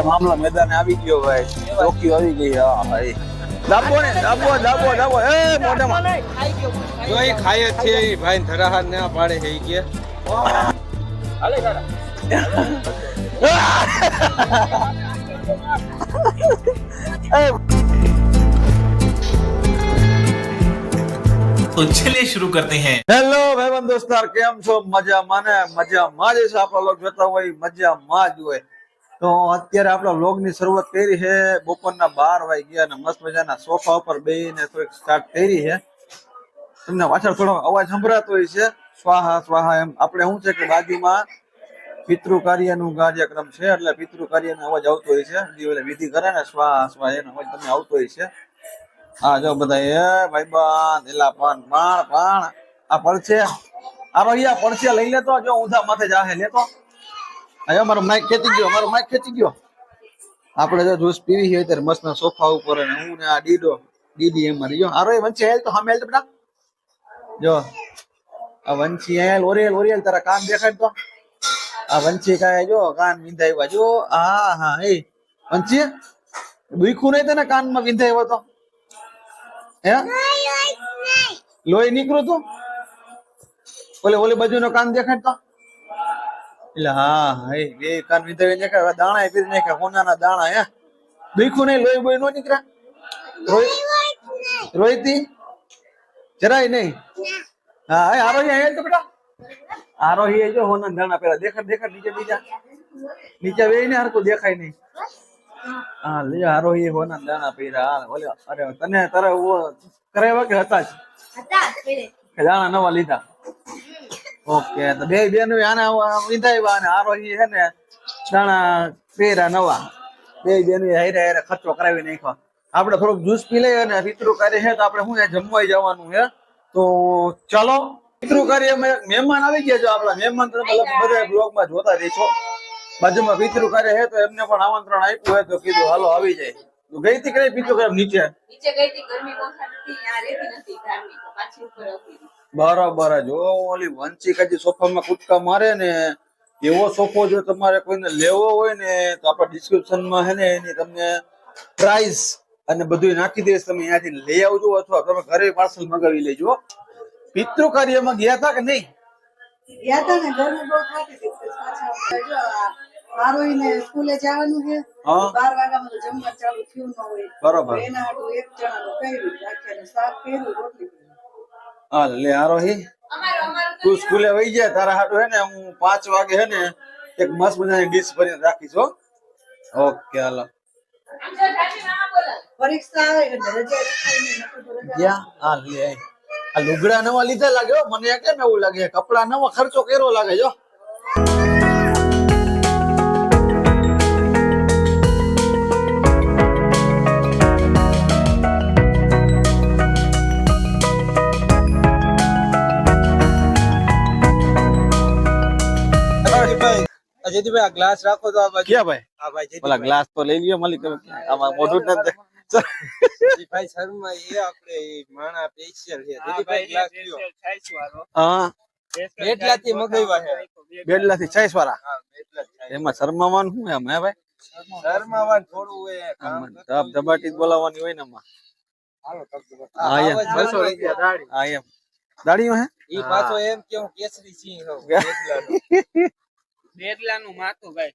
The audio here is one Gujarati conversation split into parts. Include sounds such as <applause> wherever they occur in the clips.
એ મામલો મેદાને આવી ગયો ભાઈ ચોકી આવી ગઈ હા ભાઈ દાબો ને દાબો દાબો દાબો એ મોઢામાં જો એ ખાય છે એ ભાઈ ધરાહાર ના પાડે હે કે હાલે તો ચલે શરૂ કરતે હૈ હેલો ભાઈબંધ દોસ્તાર કેમ છો મજામાં ને મજામાં જ છે આપણા લોકો જોતા હોય મજામાં જ હોય તો અત્યારે આપણા લોગની શરૂઆત કરી છે. બપોરના બાર વાગી ગયા અને મસ્ત મજાના સોફા ઉપર બેહીને થોડીક સ્ટાર્ટ કરી છે. તમને પાછળ થોડો અવાજ સંભળાતો હોય છે. સ્વાહા સ્વાહા એમ. આપણે શું છે કે બાજુમાં પિતૃ કાર્યનું કાર્યક્રમ છે, એટલે પિતૃ કાર્યનો અવાજ આવતો હોય છે. જે વિધિ કરે ને, સ્વાહા સ્વાહા, એનો અવાજ તમને આવતો હોય છે. હા, જો બધા એ ભાઈબાન એલા પાન, પાણ પાણ. આ પડશે. આ રોહિયા પડશે. લઈ લેતો. જો ઊંધા માથે જાહે, લેતો. હવે મારો માઇક ખેંચી ગયો મારો માઇક ખેંચી ગયો. આપણે જો જ્યુસ પીવી હોય ત્યારે મસ્ત સોફા ઉપર અને હું ને આ ડીડો દીદી એમ મારી. જો આરો એ વંચી હેલ તો હમે હેલ તો બેટા. જો આ વંચી હેલ ઓરિયલ ઓરિયલ તારા કાન દેખાય તો. આ વંચી કાય જો કાન વિંધાવ્યા જો હા હા એ. વંચી દુખું નહીં તને કાનમાં વિંધાવ્યો તો? હે? લોહી નીકળ્યું તું? ઓલે ઓલી બાજુનો કાન દેખાડતો એટલે હા એ બે કાન વિધાવી ને કે દાણા એ પીરી નાખ્યા હોનાના દાણા હે. દુખું નહીં લોહી બોય નો નીકળ્યા રોહિત? જરાય નહીં? હા એ આરોહી અહીંયા તો બેટા? આરોહી એ જો હોના દાણા પેલા દેખાડ દેખાડ નીચે બીજા. નીચે વેઈ ને હરકું દેખાય નહીં. હા લે આરોહી હોના દાણા પીરા ઓલે અરે તને તારે કરાવ્યા કે હતા જ? કે દાણા નવા લીધા? ઓકે, તો બે બેનો આના વિંધાવ્યા અને આરોહી છે ને દાણા પેરા નવા. બે બેનો હારે હારે ખર્ચો કરાવી નાખ્યો. આપણે થોડુંક જ્યુસ પી લઈએ અને પિતૃ કરીએ છે તો આપણે શું જમવાઈ જવાનું છે. તો ચાલો, પિતૃ કરીએ અમે મહેમાન આવી ગયા છો આપણા મહેમાન તમે બધા બ્લોગમાં જોતા રહેશો બાજુમાં પિતૃ કાર્ય છે તો એમને પણ આમંત્રણ આપ્યું હોય તો કીધું, હાલો, આવી જાય. તો ગઈ થી કઈ પિતૃ કાર્ય, નીચે? નીચે ગઈ થી ગરમી બહુ થતી ત્યાં રહેતી નથી ધાર્મિક પાછી ઉપર હતી. બરાબર જો. ઓલી વંચી કાજી સોફામાં કૂદકા મારે ને એવો સોફો જો તમારે કોઈને લેવો હોય ને તો આપણા ડિસ્ક્રિપ્શનમાં હે ને એની તમને પ્રાઇસ અને બધું નાખી દઈશ. તમે અહીંયાથી લઈ આવજો અથવા તમે ઘરે પાર્સલ મંગાવી લેજો. પિતૃ કાર્યમાં ગયા હતા કે નહીં? ગયા હતા ને ગરમી બહુ થતી હતી. આરોહીને સ્કૂલે જવાનું છે બાર વાગ્યામાં જમવા ચાલુ થયું ન હોય. બરોબર. એના હાટું એક જણાનું કર્યું રાખ્યાનું શાક કર્યું રોટલી. હા લે આરોહી તું સ્કૂલે વહી જાય તારા હાટું હે ને હું પાંચ વાગે હે ને એક મસ્ત મજાની ડીશ ભરીને રાખીશ હો. Okay hello. લુગડા નવા લીધા લાગે મને કેમ એવું લાગે? કપડા નવા ખર્ચો કર્યો લાગે જો. અજયભાઈ આ ગ્લાસ રાખો તો આ બાજુ ક્યાં ભાઈ? આ ભાઈ ઓલા ગ્લાસ તો લઈ લ્યો મલિક આમાં મોઢું જ નથી જયદીભાઈ શર્મા એ આપણે માણા સ્પેશિયલ છે. જયદીભાઈ ગ્લાસ લ્યો. હા. એટલાથી મગાવ્યા છે. બેડલા થી છાઈસ વાળા? હા એટલા જ થાય. એમાં શરમાવાનું શું એમ હે ભાઈ? શર્માવાનું થોડું એ ધબ ધબાટી બોલાવવાની હોય ને એમાં હાલો. હા, એમ. રૂપિયા. હા એમ. દાડીઓ હે? ઈ પાછો એમ કે હું કેસરી સિંહ હોઉં એટલાનું માથું ભાઈ.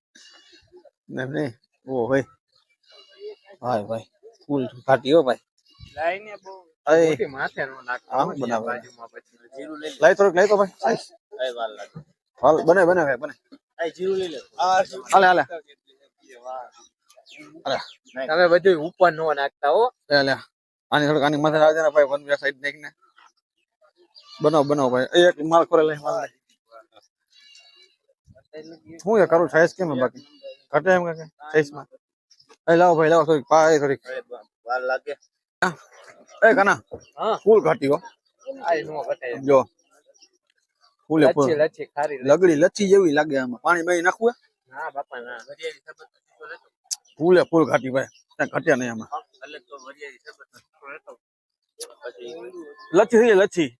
નહીં નહીં? ઓ ભાઈ. હાય ભાઈ. ફૂલ ફાટી હો ભાઈ. લાઈને બહુ મોટી માથે નો નાખ. આમ બનાવે. બાજુમાં પછી જીરું લઈ લઈ લાઈ થોડુંક લાઈ તો ભાઈ. આય વાર લાગે. હાલ બને બને ભાઈ બને. આય જીરું લઈ લે. આ હાલે હાલે. અરે તમે બધું ઉપર નો નાખતા હો. લે લે. આની થોડુંક આની માથે આવે ને ભાઈ વન વે સાઈડ નાખીને. બનાવ બનાવ ભાઈ. એક માલ કરે લઈ માલ લઈ. હું એ કરું? સાઈઝ કેમ બાકી? ઘટે એમ કે સાઈઝમાં એ લાવો ભાઈ લાવો થોડીક પાય થોડીક. વાર લાગે. એ કના હા. ફૂલ ઘટી હો. જો. ફૂલે ફૂલ. લગડી લચ્છી જેવી લાગે આમાં. પાણી બાઈ નાખવું? ના બાપા ના. ફૂલે ફૂલ ઘાટી ભાઈ. ઘટ્યા નહીં આમાં. લચ્છી થઈ લચ્છી.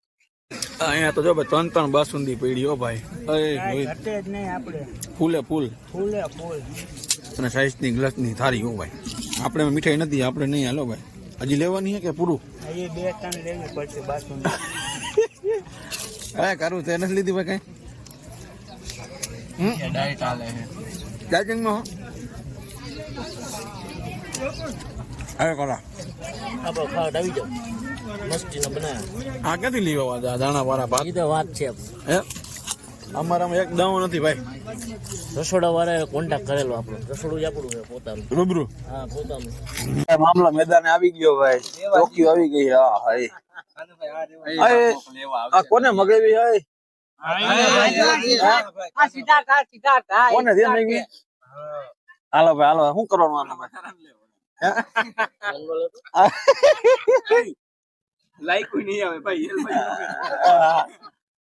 અહીંયા તો જો ભાઈ ત્રણ ત્રણ બાસુંદી પડી હો ભાઈ. ફૂલે ફૂલ. ફૂલે ફૂલ. અને સાઈઝની ગ્લાસની થાળી હો ભાઈ. આપણે મીઠાઈ નથી આપણે નહીં હાલો ભાઈ. હજી લેવાની છે કે પૂરું? બે ત્રણ લેવી પડશે બાસુંદી હા કરું તે નથી લીધી ભાઈ કઈ. ડાયટ હાલે છે. ચાર્જિંગમાં હો. અરે કરા ખાટ આવી જાવ મસ્તીનો બનાવ્યો આ ક્યાંથી લેવા દાણા વાળા ભાગ તો વાત છે. હે? અમારામાં એક દાવો નથી ભાઈ. રસોડા વાળા કોન્ટેક્ટ કરેલો આપણો. રસોડું જ આપણું છે પોતાનું. રૂબરૂ. હા પોતાનું. મામલા મેદાને આવી ગયો ભાઈ. ચોકી આવી ગઈ. હા ભાઈ આ કોને મગાવી હાય? કોને ધ્યાન નહીં હાલો ભાઈ હાલો. શું કરવાનું આને ભાઈ?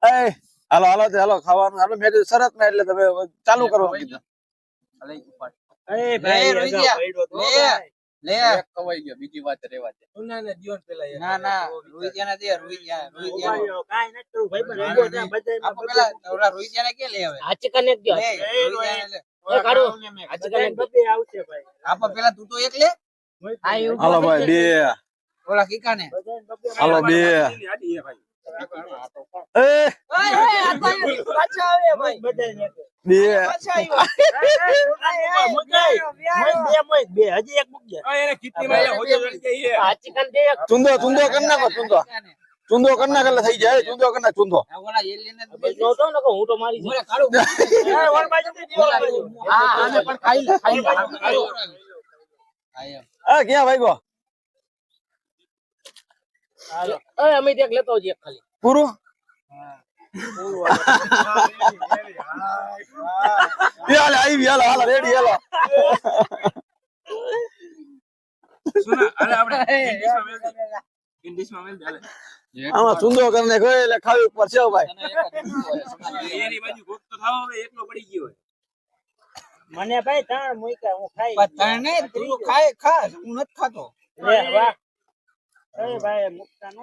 એ હાલો હાલો તે હાલો ખાવાનું હાલો મેં કીધું શરત ના એટલે તમે ચાલુ કરો કીધું. એ ભાઈ, રોહિત્યા, લે. લે. કવાઈ ગયો બીજી વાત રેવા દે. ના ના રોહિત્યાને દે રોઈ ગયા કાઈ નથી કરું ભાઈ પણ ના, નહીં. પેલા ઓલા કે લે હવે? ગયો લે. એ કાઢો. આવશે ભાઈ. આપણે પેલા તું તો એક લે. હાલો ભાઈ બે. ઓલા કિકાને હાલો બે એ પાછા આવે ભાઈ બે ચુંદો ચુંદો કરી નાખો ચુંદો ચુંદો કરી નાખ એટલે થઈ જાય ચુંદો કરી નાખ ચુંદો ઓલા એલિયનને જ દે. હું તો મારી ઓલા કાળું. હા આને પણ ખાઈ લે ખાઈ લે આ ક્યાં ભાઈ ગો અમે લેતો જઈએ ખાલી. પૂરું? એ આવી હાલો હાલો રેડી હાલો. આમાં ચુંદો કરી નાખો એટલે ખાવી ઉપર છે ભાઈ. મને ભાઈ ત્રણ મૂક્યા હું ખાઈ પણ તને તું ખાય ખાસ હું નથી ખાતો. વાહ. એ ભાઈ મુકતા નો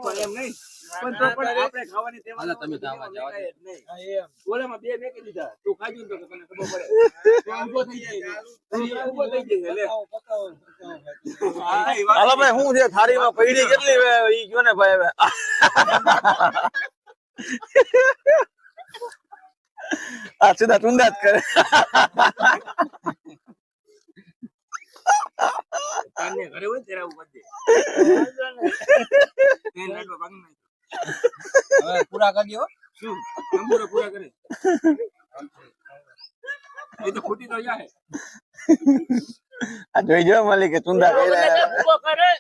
હાલો તમે તો આવા <laughs> જાઓ. હાલો ભાઈ હું છે? પૈડી કેટલી વે? ઈ ગયો ને ભાઈ હવે? <laughs> આ સીધા ચુંદા જ કરે. હવે પૂરા કરી દો આ જોઈ જો મળી કે ચુંદા કર્યા ઊભો કરે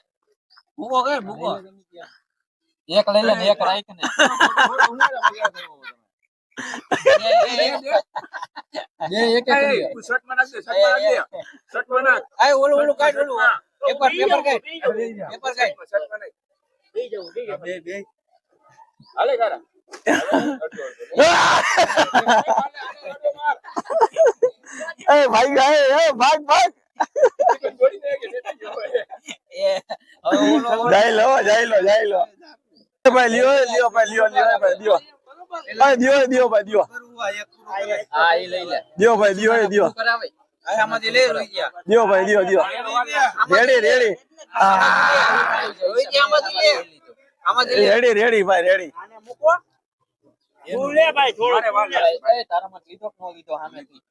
ભૂકો કર ભૂકો એક લઈ લે ને એક રાખ ને બે એક એક લઈ લે. આય ઓલું ઓલું કાઢ ઓલું પેપર પેપર કાઢ પેપર કાઢ બી જાઉં બી જાઉં એ <laughs> ભાઈ ભાઈ ભાગ ભાગ. જાય લો જાય લો જાય લો. ભાઈ લ્યો લ્યો ભાઈ લ્યો લ્યો ભાઈ લ્યો. ભાઈ દિયો દિયો ભાઈ દિયો હા એ લઈ લે દિયો ભાઈ દિયો એ દિયો દિયો ભાઈ દિયો દિયો રેડી રેડી રેડી રેડી ભાઈ રેડી થોડું એ તારામાં લીધો કે નો લીધો સામેથી.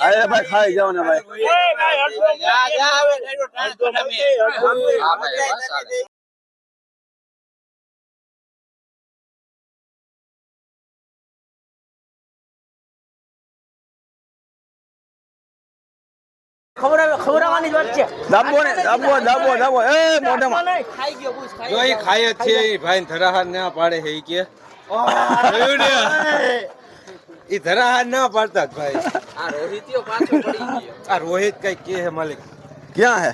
અરે ભાઈ ખાઈ જાઓ ને ભાઈ ખવડાવવાની જ વાત છે. દાબો ને દાબો દાબો દાબો. એ મોઢામાં. ખાઈ ગયો બુસ ખાઈ જો ખાય જ છે ઈ ભાઈ ધરાહાર ના પાડે છે કે. એ ધરાહાર ના પાડતા જ ભાઈ. આ રોહિતિયો પાછો પડી ગયો. આ રોહિત કઈ કે હે માલિક? ક્યાં હે?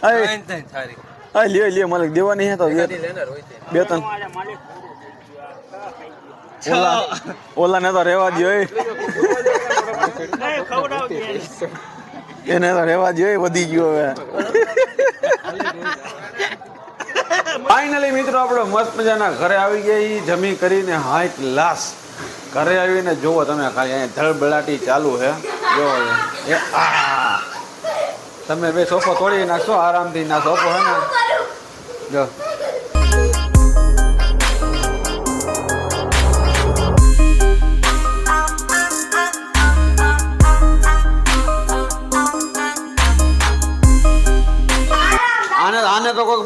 ત્રણ ત્રણ થારી અય લ્યો લ્યો માલિક દેવાની હે તો દે. ને બે ત્રણ. ઓલા ઓલા ને તો રેવા દ્યો એ. એને તો રહેવા જોઈએ વધી ગયો હવે. ફાઇનલી મિત્રો, આપણે મસ્ત મજાના ઘરે આવી ગયા જમી કરીને હાઈ ક્લાસ ઘરે આવીને જુઓ તમે, ખાલી અહીંયા ધળબળાટી ચાલુ છે. જો એ આ. તમે બે સોફો તોડી નાખશો, આરામથી ના સોફો હે ને. જો.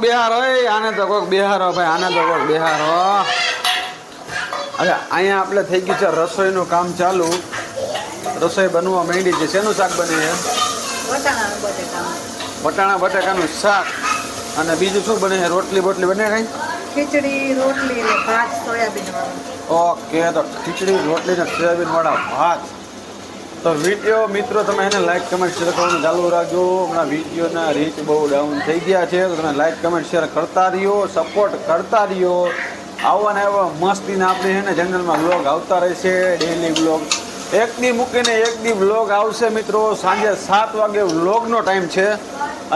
બિહાર હોય આને તો કોઈક બિહાર ભાઈ આને તો કોઈક બિહાર. હો હવે અહીંયા આપણે થઈ ગયું છે રસોઈનું કામ ચાલુ. રસોઈ બનવા માંડી છે. શેનું શાક બને છે? વટાણા બટાકાનું. શાક. અને બીજું શું બને છે? રોટલી બોટલી બને કઈ? ખીચડી રોટલી ભાત સોયાબીન ઓકે તો ખીચડી રોટલી ને સોયાબીન વાળા ભાત. તો વીડિયો મિત્રો, તમે એને લાઇક કમેન્ટ શેર કરવાનું ચાલુ રાખજો. હમણાં વિડીયોના રીચ બહુ ડાઉન થઈ ગયા છે. તો તમે લાઇક કમેન્ટ શેર કરતા રહ્યો સપોર્ટ કરતા રહ્યો. આવા ને આવા મસ્તીને આપણે એને જનરલમાં બ્લોગ આવતા રહેશે ડેલી બ્લોગ એક દી મૂકીને એક દી બ્લોગ આવશે મિત્રો. સાંજે સાત વાગે વ્લોગનો ટાઈમ છે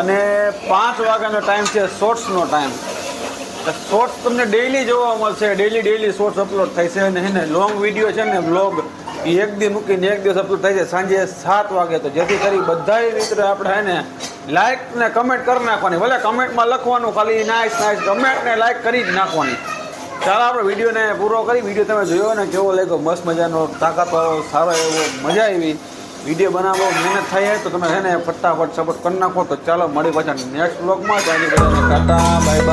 અને પાંચ વાગ્યાનો ટાઈમ છે શોર્ટ્સનો ટાઈમ શોર્ટ્સ તમને ડેઈલી જોવા મળશે. ડેઈલી ડેઈલી શોર્ટ્સ અપલોડ થાય છે અને એને લોંગ વીડિયો છે ને બ્લોગ એક દી મૂકીને એક દિવસ અપલોડ થાય છે. સાંજે સાત વાગે તો જેથી કરી બધાય મિત્રો આપણે હે ને લાઈક ને કમેન્ટ કરી નાખવાની. ભલે કમેન્ટમાં લખવાનું, ખાલી નાઇસ નાઇસ કમેન્ટ ને લાઈક કરી જ નાખવાની. ચાલો આપણે વિડીયોને પૂરો કરી. વીડિયો તમે જોયો ને કેવો લાગ્યો? મસ્ત મજાનો તાકાતવાળો સારો એવો મજા આવી. વીડિયો બનાવો મહેનત થાય તો તમે છે ને ફટાફટ સપોર્ટ કરી નાખો. તો ચાલો મળી પાછા નેક્સ્ટ બ્લોગમાં ટાટા બાય બાય